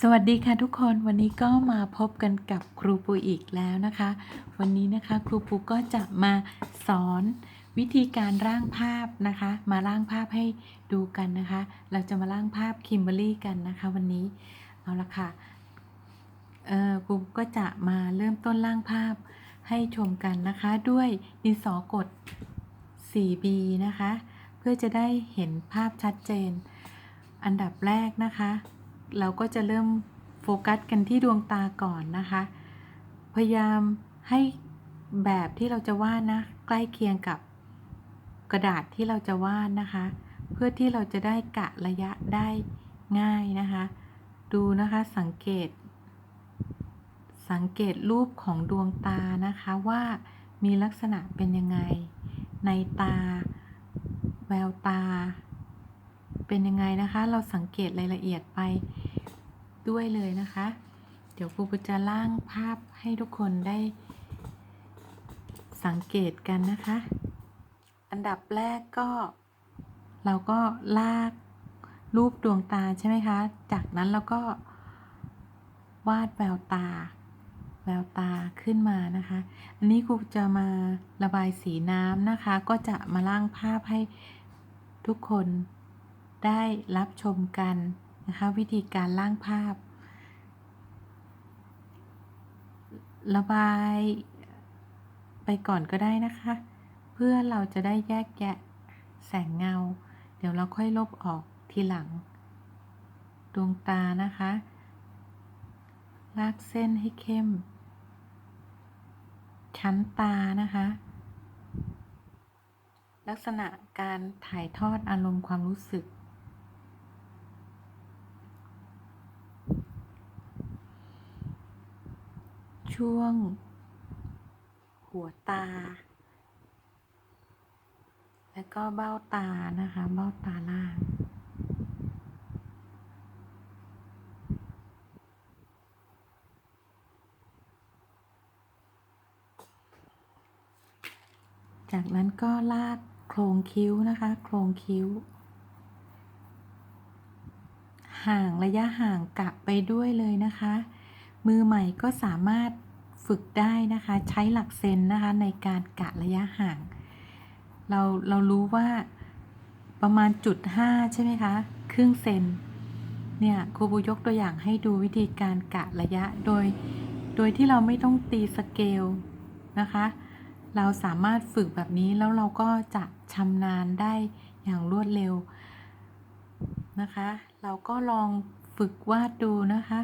สวัสดีค่ะทุกคนวันนี้ก็มาพบกันกับครูปูอีกแล้วนะคะ วันนี้นะคะครูปูก็จะมาสอนวิธีการร่างภาพนะคะ มาร่างภาพให้ดูกันนะคะ เราจะมาร่างภาพคิมเบอรี่กันนะคะ วันนี้เอาละค่ะเออครูก็จะมาเริ่มต้นร่างภาพให้ชมกันนะคะ ด้วยดินสอกด 4B นะคะ เพื่อจะได้เห็นภาพชัดเจน อันดับแรกนะคะ เราก็จะเริ่มโฟกัสกันที่ดวงตาก่อนนะคะ พยายามให้แบบที่เราจะวาดนะ ใกล้เคียงกับกระดาษที่เราจะวาดนะคะ เพื่อที่เราจะได้กะระยะได้ง่ายนะคะ ดูนะคะสังเกต สังเกตรูปของดวงตานะคะว่ามีลักษณะเป็นยังไง ในตา แววตา เป็นยังไงนะคะ เราสังเกตรายละเอียดไปด้วยเลยนะคะ เดี๋ยวครูจะล่างภาพให้ทุกคนได้สังเกตกันนะคะ อันดับแรกก็ เราก็ลากรูปดวงตาใช่ไหมคะ จากนั้นเราก็วาดแววตา แววตาขึ้นมานะคะ อันนี้ครูจะมาระบายสีน้ำนะคะ ก็จะมาล่างภาพให้ทุกคน ได้รับชมกันนะคะวิธีการล่างภาพ ระบายไปก่อนก็ได้นะคะ เพื่อเราจะได้แยกแยะแสงเงา เดี๋ยวเราค่อยลบออกทีหลัง ดวงตานะคะ ลากเส้นให้เข้ม ชั้นตานะคะ ลักษณะการถ่ายทอดอารมณ์ความรู้สึก ช่วง หัวตา แล้วก็เบ้าตานะคะ เบ้าตาล่าง จากนั้นก็ลากโครงคิ้วนะคะ โครงคิ้วห่างระยะห่างกะไปด้วยเลยนะคะ มือใหม่ก็สามารถ ฝึกได้นะคะใช้หลักเซนนะคะในการกะระยะห่าง เราเรารู้ว่าประมาณจุดห้าใช่ไหมคะ ครึ่งเซนเนี่ยครูบูยกตัวอย่างให้ดูวิธีการกะระยะโดย โดยที่เราไม่ต้องตีสเกลนะคะ เราสามารถฝึกแบบนี้แล้วเราก็จะชำนาญได้อย่างรวดเร็วนะคะ เราก็ลองฝึกวาดดูนะคะ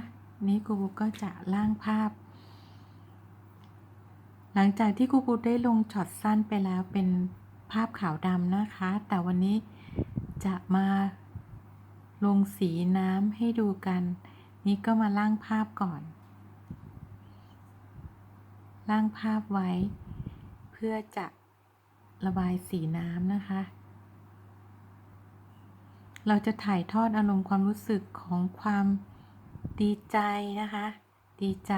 นี้ครูบูก็จะล่างภาพ หลังจากที่ครูบูได้ลงช็อตสั้นไปแล้วเป็นภาพขาวดำนะคะ แต่วันนี้จะมาลงสีน้ำให้ดูกัน นี้ก็มาล่างภาพก่อน ล่างภาพไว้ เพื่อจะระบายสีน้ำนะคะ เราจะถ่ายทอดอารมณ์ความรู้สึกของความดีใจนะคะ ดีใจ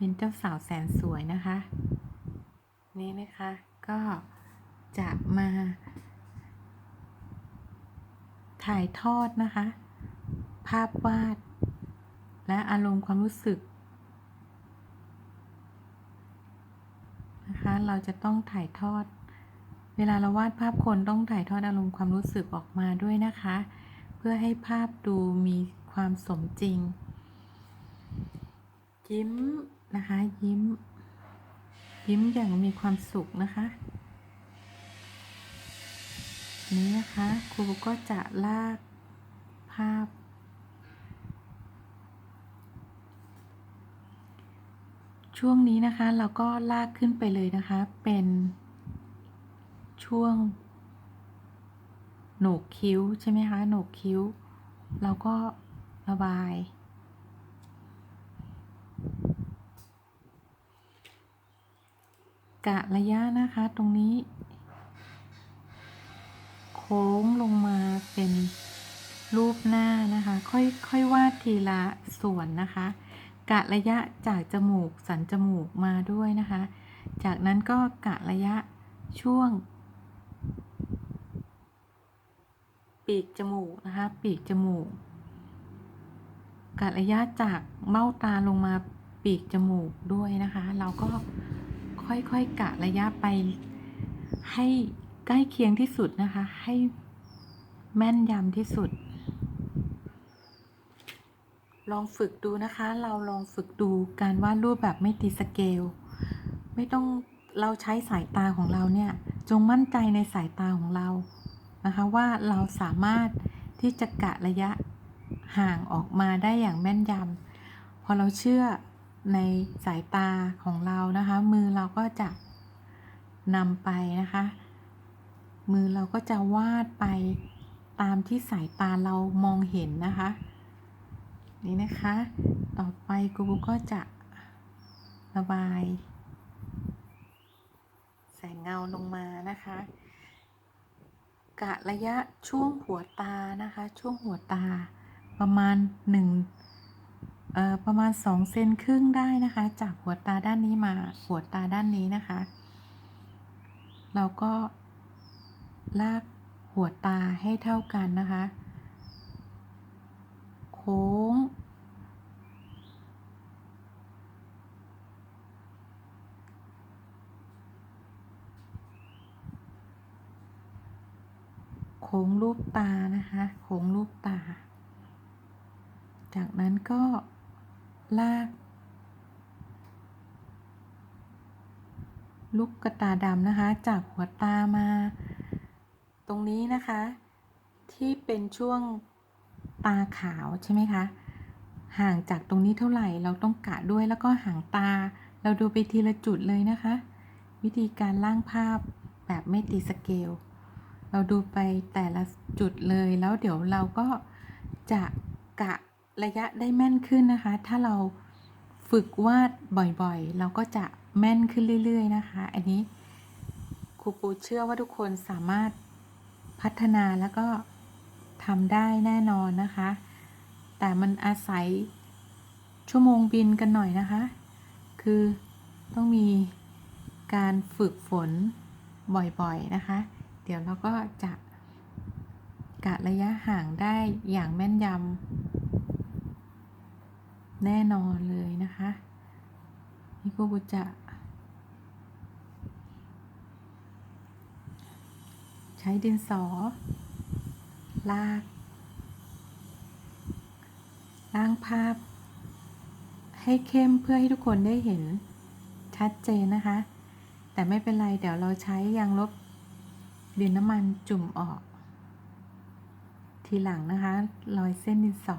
เป็นเจ้าสาวแสนสวยนะคะ นี่นะคะก็จะมา ถ่ายทอดนะคะ ภาพวาด และอารมณ์ความรู้สึกนะคะเราจะต้องถ่ายทอด เวลาเราวาดภาพคนต้องถ่ายทอดอารมณ์ความรู้สึกออกมาด้วยนะคะ เพื่อให้ภาพดูมีความสมจริง ยิ้ม นะคะ ยิ้ม ยิ้มอย่างมีความสุขนะคะ นี้นะคะครูก็จะลากภาพ ช่วงนี้นะคะเราก็ลากขึ้นไปเลยนะคะ เป็นช่วงโหนกคิ้วใช่ไหมคะโหนกคิ้ว เราก็ระบาย กะระยะนะคะตรงนี้ โค้งลงมาเป็นรูปหน้านะคะ ค่อยค่อยวาดทีละส่วนนะคะ กะระยะจากจมูกสันจมูกมาด้วยนะคะ จากนั้นก็กะระยะช่วง ปีกจมูกนะคะ ปีกจมูก กะระยะจากเบ้าตาลงมาปีกจมูกด้วยนะคะ เราก็ ค่อยๆกะระยะไป ให้ใกล้เคียงที่สุดนะคะ ให้แม่นยำที่สุด ลองฝึกดูนะคะ เราลองฝึกดูการวาดรูปแบบไม่ตีสเกล ไม่ต้องเราใช้สายตาของเราเนี่ย จงมั่นใจในสายตาของเรานะคะว่าเราสามารถที่จะกะระยะห่างออกมาได้อย่างแม่นยำพอเราเชื่อ ในสายตาของเรานะคะ มือเราก็จะนำไปนะคะ มือเราก็จะวาดไปตามที่สายตาเรามองเห็นนะคะ นี่นะคะ ต่อไปกูก็จะระบาย แสงเงาลงมานะคะ กะระยะช่วงหัวตานะคะ ช่วงหัวตาประมาณหนึ่ง ประมาณสองเซนครึ่งได้นะคะ จากหัวตาด้านนี้มาหัวตาด้านนี้นะคะ เราก็ลากหัวตาให้เท่ากันนะคะ โค้ง โค้งรูปตานะคะ โค้งรูปตา จากนั้นก็ ลาก ลูกกระตาดำนะคะ จากหัวตามา ตรงนี้นะคะ ที่เป็นช่วงตาขาวใช่ไหมคะ ห่างจากตรงนี้เท่าไหร่เราต้องกะด้วยแล้วก็ห่างตา เราดูไปทีละจุดเลยนะคะ วิธีการล่างภาพแบบไม่ตีสเกลเราดูไปแต่ละจุดเลยแล้วเดี๋ยวเราก็จะกะ ระยะได้แม่นขึ้นนะคะ ถ้าเราฝึกวาดบ่อยๆ เราก็จะแม่นขึ้นเรื่อย ๆ นะคะ อันนี้ครูปูเชื่อว่าทุกคนสามารถพัฒนาแล้วก็ทำได้แน่นอนนะคะ แต่มันอาศัยชั่วโมงบินกันหน่อยนะคะ คือต้องมีการฝึกฝนบ่อยๆนะคะ เดี๋ยวเราก็จะกะระยะห่างได้อย่างแม่นยำ แน่นอนเลยนะคะนี่ก็บุจะใช้ดินสอ ลาก ล่างภาพ ให้เข้มเพื่อให้ทุกคนได้เห็นชัดเจนนะคะ แต่ไม่เป็นไร เดี๋ยวเราใช้ยางลบดินน้ำมันจุ่มออก ทีหลังนะคะ รอยเส้นดินสอ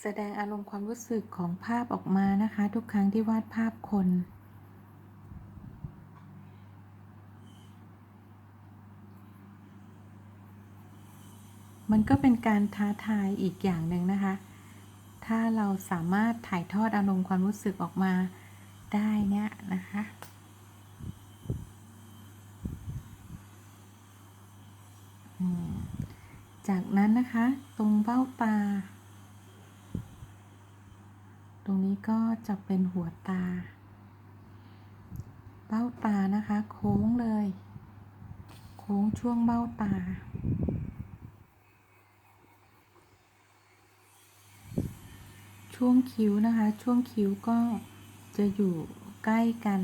แสดงอารมณ์ความรู้สึกของภาพออกมานะคะ ทุกครั้งที่วาดภาพคนมันก็เป็นการท้าทายอีกอย่างหนึ่งนะคะ ถ้าเราสามารถถ่ายทอดอารมณ์ความรู้สึกออกมาได้เนี่ยนะคะ จากนั้นนะคะ ตรงเบ้าตา ตรงนี้ ก็จะเป็นหัวตา เบ้าตานะคะ โค้งเลย โค้งช่วงเบ้าตา ช่วงคิ้วนะคะ ช่วงคิ้วก็จะอยู่ใกล้กัน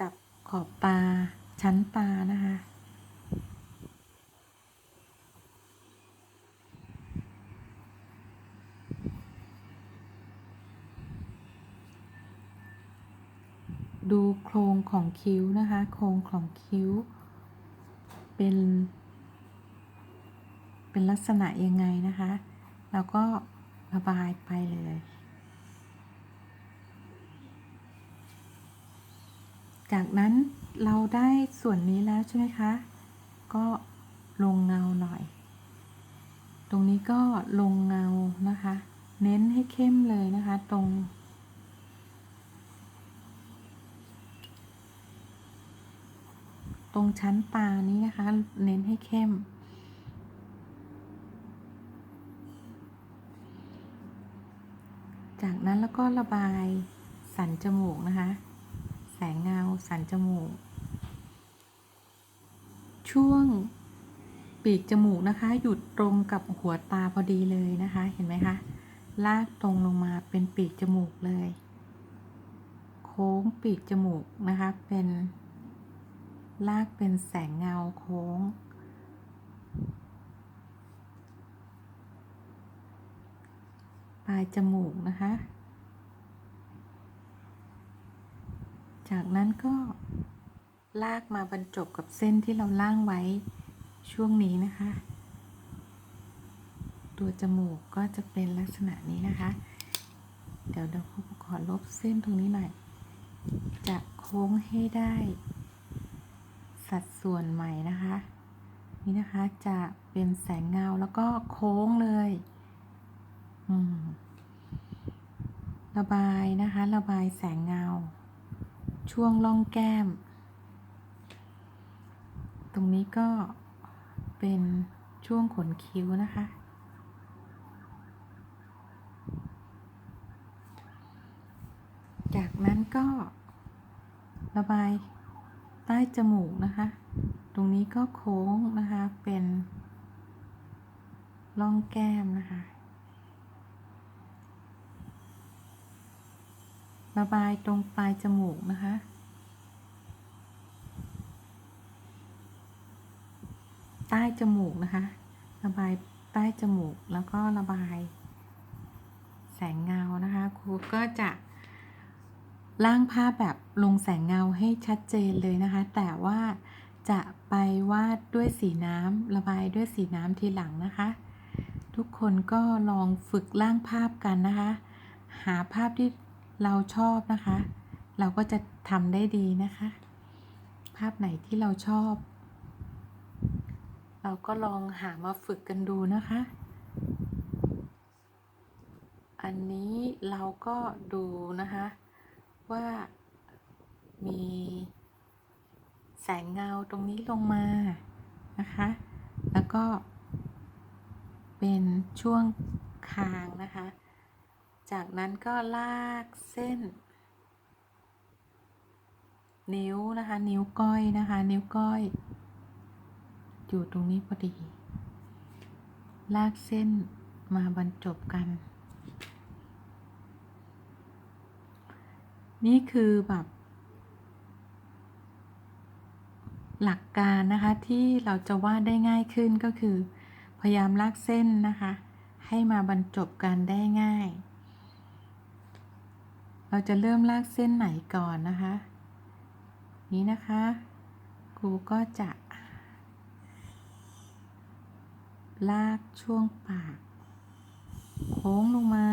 กับขอบตาชั้นตานะคะ ดูโครงของคิ้วนะคะ โครงของคิ้ว เป็น เป็นลักษณะยังไงนะคะ แล้วก็ระบายไปเลย จากนั้นเราได้ส่วนนี้แล้วใช่ไหมคะ ก็ลงเงาหน่อย ตรงนี้ก็ลงเงานะคะ เน้นให้เข้มเลยนะคะ ตรง รงชั้นตานี้นะคะ เน้นให้เข้ม จากนั้นแล้วก็ระบายสันจมูกนะคะ แสงเงาสันจมูก ช่วงปีกจมูกนะคะ หยุดตรงกับหัวตาพอดีเลยนะคะ เห็นไหมคะ ลากตรงลงมาเป็นปีกจมูกเลย โค้งปีกจมูกนะคะ เป็น ลากเป็นแสงเงาโค้ง ปลายจมูกนะคะ จากนั้นก็ลากมาบรรจบกับเส้นที่เราล่างไว้ช่วงนี้นะคะ ตัวจมูกก็จะเป็นลักษณะนี้นะคะ เดี๋ยวเดี๋ยวครูขอลบเส้นตรงนี้หน่อย จะโค้งให้ได้ สัดส่วนใหม่นะคะ นี่นะคะจะเป็นแสงเงาแล้วก็โค้งเลยระบายนะคะ ระบายแสงเงา ช่วงล่องแก้ม ตรงนี้ก็เป็นช่วงขนคิ้วนะคะจากนั้นก็ระบาย ใต้จมูกนะคะ ตรงนี้ก็โค้งนะคะ เป็นร่องแก้มนะคะ ระบายตรงปลายจมูกนะคะ ใต้จมูกนะคะ ระบายใต้จมูกแล้วก็ระบายแสงเงานะคะ ครูก็จะ ล่างภาพแบบลงแสงเงาให้ชัดเจนเลยนะคะ แต่ว่าจะไปวาดด้วยสีน้ำระบายด้วยสีน้ำทีหลังนะคะ ทุกคนก็ลองฝึกล่างภาพกันนะคะ หาภาพที่เราชอบนะคะ เราก็จะทำได้ดีนะคะ ภาพไหนที่เราชอบ เราก็ลองหามาฝึกกันดูนะคะ อันนี้เราก็ดูนะคะ ว่ามีแสงเงาตรงนี้ลงมานะคะ แล้วก็ เป็นช่วงคางนะคะ จากนั้นก็ลากเส้น นิ้วนะคะ นิ้วก้อยนะคะ นิ้วก้อย อยู่ตรงนี้พอดี ลากเส้นมาบรรจบกัน นี่คือแบบหลักการนะคะที่เราจะวาดได้ง่ายขึ้นก็คือ พยายามลากเส้นนะคะ ให้มาบรรจบกันได้ง่าย เราจะเริ่มลากเส้นไหนก่อนนะคะ นี้นะคะครูก็จะ ลากช่วงปาก โค้งลงมา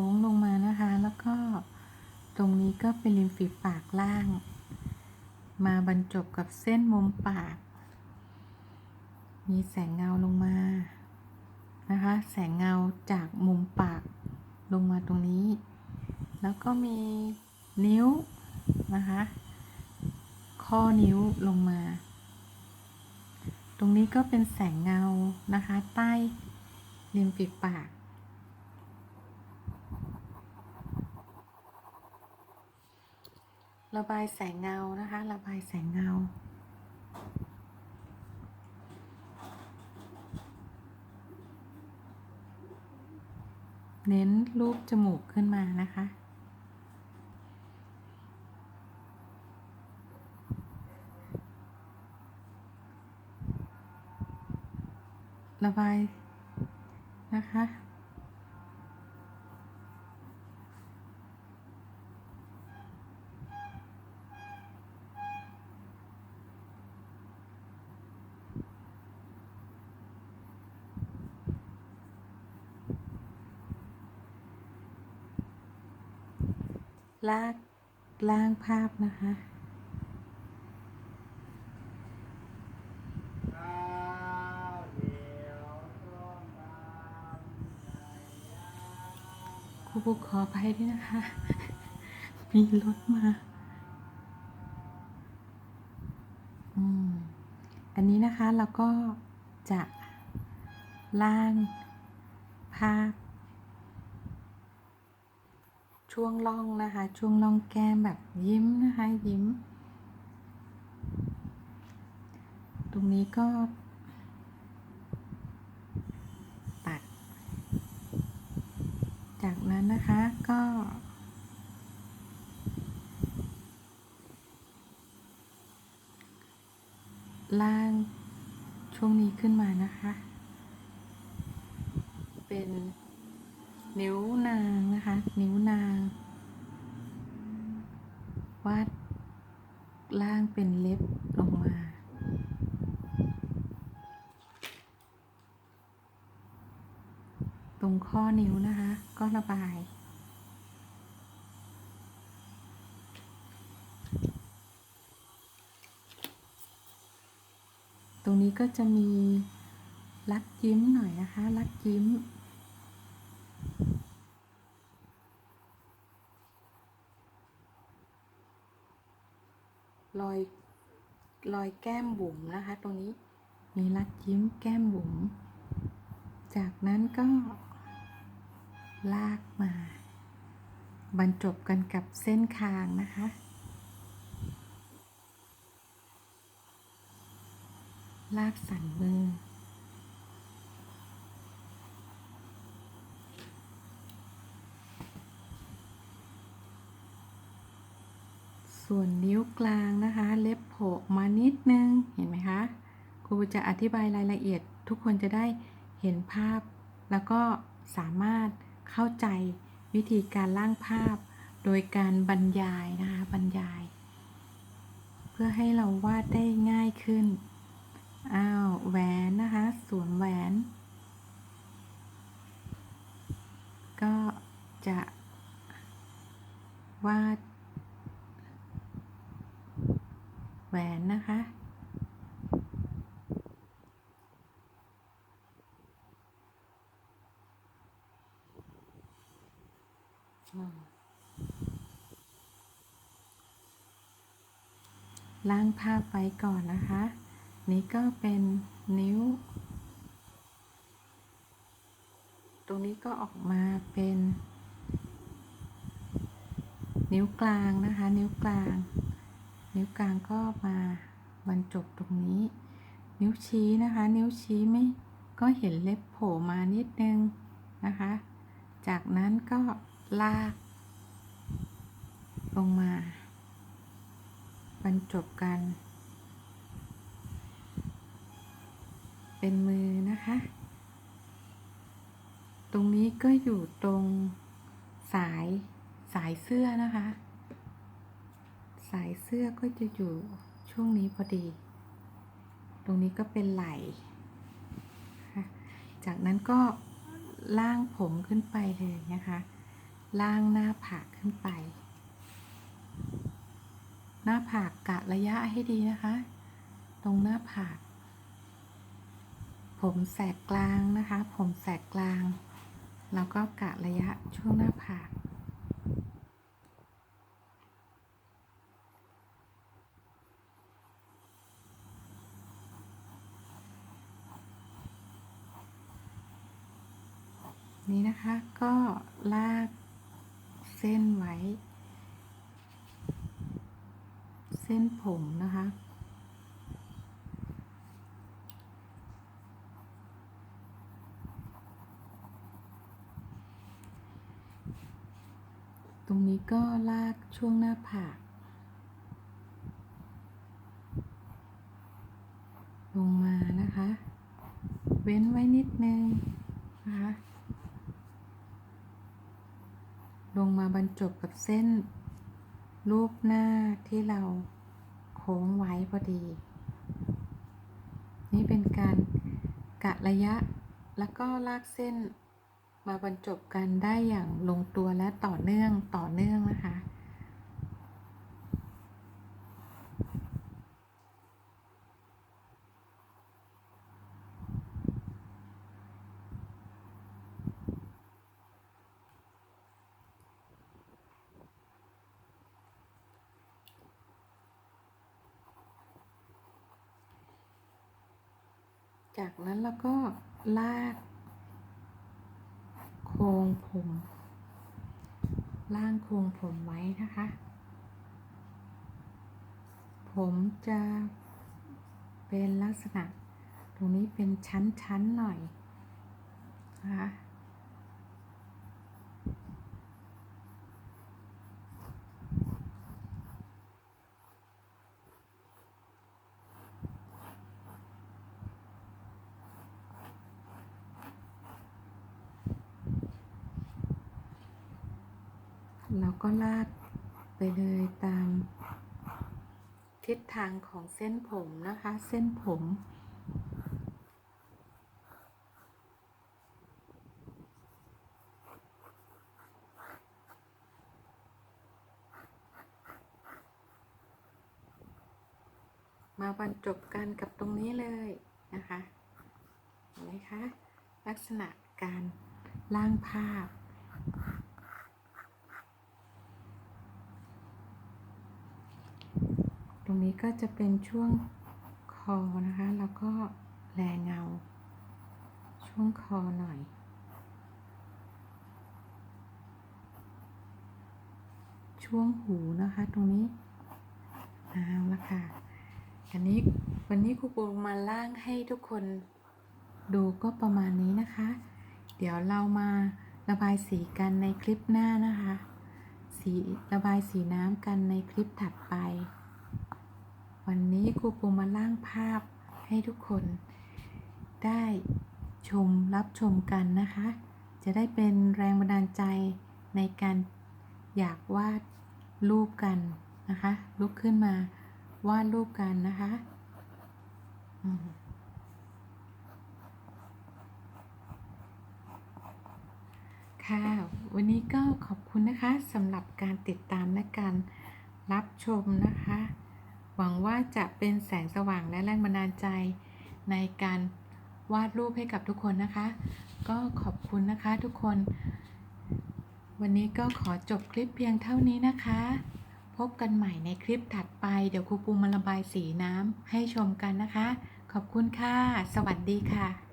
ค้งลงมานะคะ แล้วก็ตรงนี้ก็เป็นริมฝีปากล่าง มาบรรจบกับเส้นมุมปาก มีแสงเงาลงมานะคะ แสงเงาจากมุมปากลงมาตรงนี้ แล้วก็มีนิ้วนะคะ ข้อนิ้วลงมา ตรงนี้ก็เป็นแสงเงานะคะ ใต้ริมฝีปาก ระบายแสงเงานะคะ ระบายแสงเงา เน้นรูปจมูกขึ้นมานะคะ ระบายนะคะ ลากล่างภาพนะคะครูปุ๊กขออภัยด้วยนะคะ มีรถมา อืม อันนี้นะคะเราก็จะล่างภาพ ช่วงล่องนะคะ ช่วงล่องแก้มแบบยิ้มนะคะยิ้ม ตรงนี้ก็ตัด จากนั้นนะคะก็ล่างช่วงนี้ขึ้นมานะคะ เป็น นิ้วนางนะคะ นิ้วนาง วาดล่างเป็นเล็บลงมาตรงข้อนิ้วนะคะ ก็ระบาย ตรงนี้ก็จะมีลักยิ้มหน่อยนะคะลักยิ้ม รอยรอยแก้มบุ๋มนะคะ ตรงนี้มีรักยิ้มแก้มบุ๋มจากนั้นก็ ลากมา บรรจบกันกับเส้นคางนะคะ ลากสันมือ ส่วนนิ้วกลางนะคะ เล็บโผล่มานิดนึง เห็นไหมคะ ครูจะอธิบายรายละเอียด ทุกคนจะได้เห็นภาพ แล้วก็สามารถเข้าใจวิธีการร่างภาพ โดยการบรรยายนะคะ บรรยาย เพื่อให้เราวาดได้ง่ายขึ้น อ้าว แหวนนะคะ สวมแหวน ก็จะวาด แหวนนะคะล้างภาพไว้ก่อนนะคะ นี่ก็เป็นนิ้ว ตรงนี้ก็ออกมาเป็น นิ้วกลางนะคะ นิ้วกลาง นิ้วกลางก็มาบรรจบตรงนี้ นิ้วชี้นะคะ นิ้วชี้ไม่ก็เห็นเล็บโผล่มานิดนึงนะคะ จากนั้นก็ลาก ลงมา บรรจบกัน เป็นมือนะคะ ตรงนี้ก็อยู่ตรงสายสายเสื้อนะคะ สายเสื้อก็จะอยู่ช่วงนี้พอดี ตรงนี้ก็เป็นไหล่จากนั้นก็ล่างผมขึ้นไปเลยนะคะ ล่างหน้าผากขึ้นไป หน้าผากกะระยะให้ดีนะคะ ตรงหน้าผาก ผมแสกกลางนะคะ ผมแสกกลาง แล้วก็กะระยะช่วงหน้าผาก นี้นะคะก็ลากเส้นไว้ เส้นผมนะคะ ตรงนี้ก็ลากช่วงหน้าผากลงมานะคะ เว้นไว้นิดนึงนะคะ ลง มาบรรจบกับเส้น รูปหน้าที่เราโค้งไว้พอดี นี่เป็นการกะระยะแล้วก็ลากเส้นมาบรรจบกันได้อย่างลงตัวและต่อเนื่องต่อเนื่องนะคะ จากนั้นเราก็ลากโครงผมล่างโครงผมไว้นะคะ ผมจะเป็นลักษณะ ตรงนี้เป็นชั้นๆหน่อยนะคะ เราก็ลาดไปเลยตาม ทิศทางของเส้นผมนะคะ เส้นผม มาบรรจบกันกับตรงนี้เลยนะคะเห็นไหมคะ ลักษณะการล่างภาพ รงนี้ก็จะเป็นช่วงคอนะคะ แล้วก็แลเงา ช่วงคอหน่อย ช่วงหูนะคะตรงนี้เอาละค่ะ อันนี้วันนี้ครูปูมาล่างให้ทุกคนดูก็ประมาณนี้นะคะ เดี๋ยวเรามาระบายสีกันในคลิปหน้านะคะ สีระบายสีน้ำกันในคลิปถัดไป วันนี้ครูปูมาล่างภาพให้ทุกคนได้ชมรับชมกันนะคะ จะได้เป็นแรงบันดาลใจในการอยากวาดรูปกันนะคะ ลุกขึ้นมาวาดรูปกันนะคะค่ะวันนี้ก็ขอบคุณนะคะสำหรับการติดตามและการรับชมนะคะ หวังว่าจะเป็นแสงสว่างและแรงบันดาลใจในการวาดรูปให้กับทุกคนนะคะ ก็ขอบคุณนะคะทุกคน วันนี้ก็ขอจบคลิปเพียงเท่านี้นะคะ พบกันใหม่ในคลิปถัดไป เดี๋ยวครูปูมาระบายสีน้ำให้ชมกันนะคะ ขอบคุณค่ะ สวัสดีค่ะ